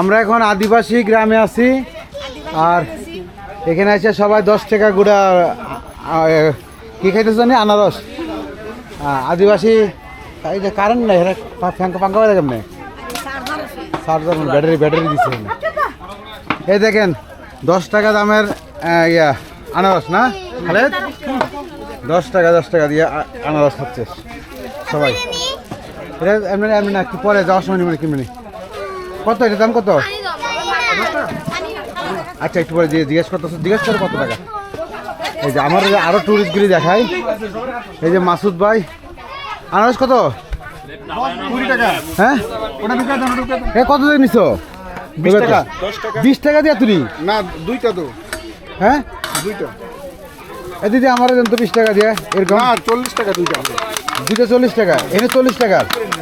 আমরা এখন আদিবাসী গ্রামে আছি। আর এখানে আছে সবাই দশ টাকা গুড়া কি খাইতে জানি? আনারস। আদিবাসী, এই যে কারেন্ট নাই ফ্যাঙ্কা পাঙ্কা হয়ে কেমনে ব্যাটারি ব্যাটারি দিচ্ছে এই দেখেন, দশ টাকা দামের ইয়া, আনারস না? খালেদ? দশ টাকা দশ টাকা দিয়ে আনারস খাচ্ছে। সবাই। এটা এমনি এমনি না, একটু পরে যাওয়ার সময় নিবেন কিনবেন কত এটা দাম কত? আচ্ছা একটু পরে জিজ্ঞেস করতে জিজ্ঞেস করে কত টাকা? এই যে আমার এই যে আরও টুরিস্টগুলি দেখাই এই যে মাসুদ ভাই। আনারস কত? কুড়ি টাকা। হ্যাঁ? এ কত দিয়ে নিছো? বিশ টাকা। বিশ টাকা দিয়ে তুলি? না দুইটা তো। হ্যাঁ? দুইটা। এ দিদি আমার দেন তো বিশ টাকা দিয়ে এরকম। না চল্লিশ টাকা দুইটা। চল্লিশ টাকা এনে চল্লিশ টাকা।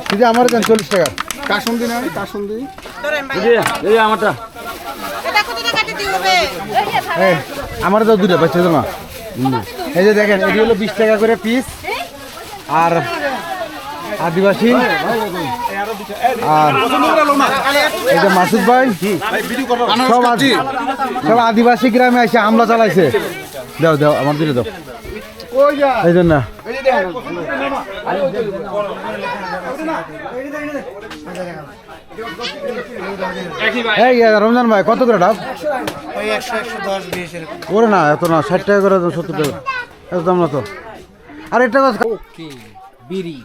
দিদি আমার দেন চল্লিশ টাকা। কাসুন্দি না কাসুন্দি। এই, আমার তো দুটো পাচ্ছে তো না এই যে দেখেন এটি হলো বিশ টাকা করে পিস আর আদিবাসী। আর এই যে মাসুদ ভাই সব আদি- সব আদিবাসী গ্রামে এসে হামলা চালাইছে। দাও দাও আমার দিলে দাও। এই জন্য এই রমজান ভাই কত করে ডাব? ওরে না এত না ষাট টাকা করে সত্তর টাকা। এত দাম না তো আর একটা কথা বিড়ি।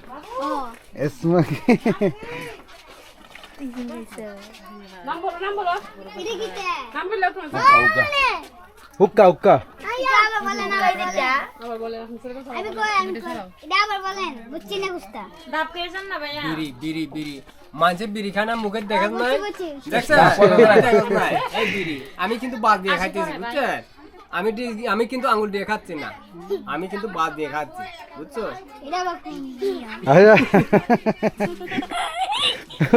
হুক্কা হুক্কা। বিড়ি বিড়ি বিড়ি। মাঝে বিড়ি খানা মুখে দেখেন নাই? এই বিড়ি আমি কিন্তু বাদ দিয়ে খাইতেছি বুঝছেন? আমি ঠিক- আমি কিন্তু আঙুল দিয়ে খাচ্ছি না। আমি কিন্তু বাদ দিয়ে খাচ্ছি বুঝছ।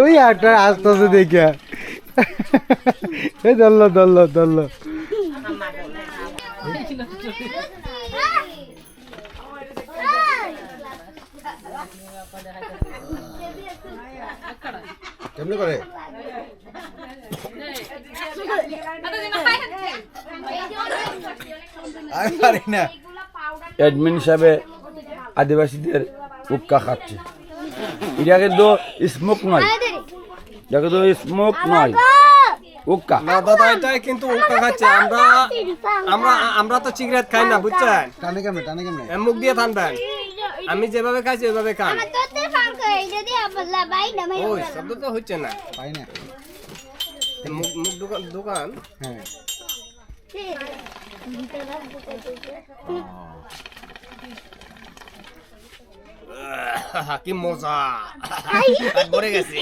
ওই একটা আস্তে আস্তে দেখিয়া এই ধরলো ধরলো ধরলো কেমনি করে? আমি পারি না। অ্যাডমিন হিসাবে আদিবাসীদের উক্কা খাচ্ছে। এটা কিন্তু স্মোক নয়। এটা কিন্তু স্মোক নয়। উক্কা। না দাদা এটাই কিন্তু খাচ্ছে। আমরা আমরা আমরা তো সিগারেট খাই না বুঝছেন? টানে কেমনে টানে কেমনে? মুখ দিয়ে আমি যেভাবে খাইছি ওইভাবে খান। ওই শব্দ তো হচ্ছে না পাই না মুখ মুখ দোকান দোকান হ্যাঁ কি মজা ভরে গেছে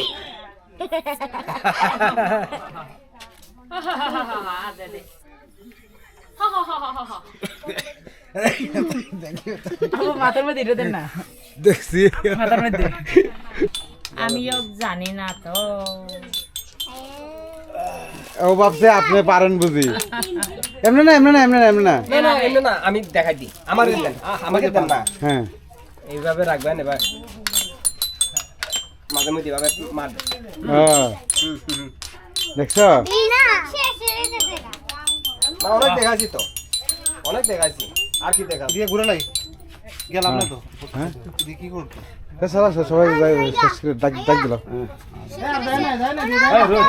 মাথার মধ্যে এটা দেন না। দেখছি। মাথার মধ্যে। আমিও জানি না তো। ও ভাবছে আপনি পারেন বুঝি। এমনি না এমনি না এমনি না এমনি না। না না এমনি না আমি দেখাই দিই। আমার দেন আমাকে দেন না। হ্যাঁ। এইভাবে রাখবেন এবার মাঝে মধ্যে এভাবে মার হ্যাঁ। দেখছ না অনেক দেখাইছি তো। অনেক দেখাইছি। আর কি দেখা দিয়ে ঘুরে লাই। গেলাম না তো। হ্যাঁ? দিয়ে কি করতো সবাই ডাক ডাক দিল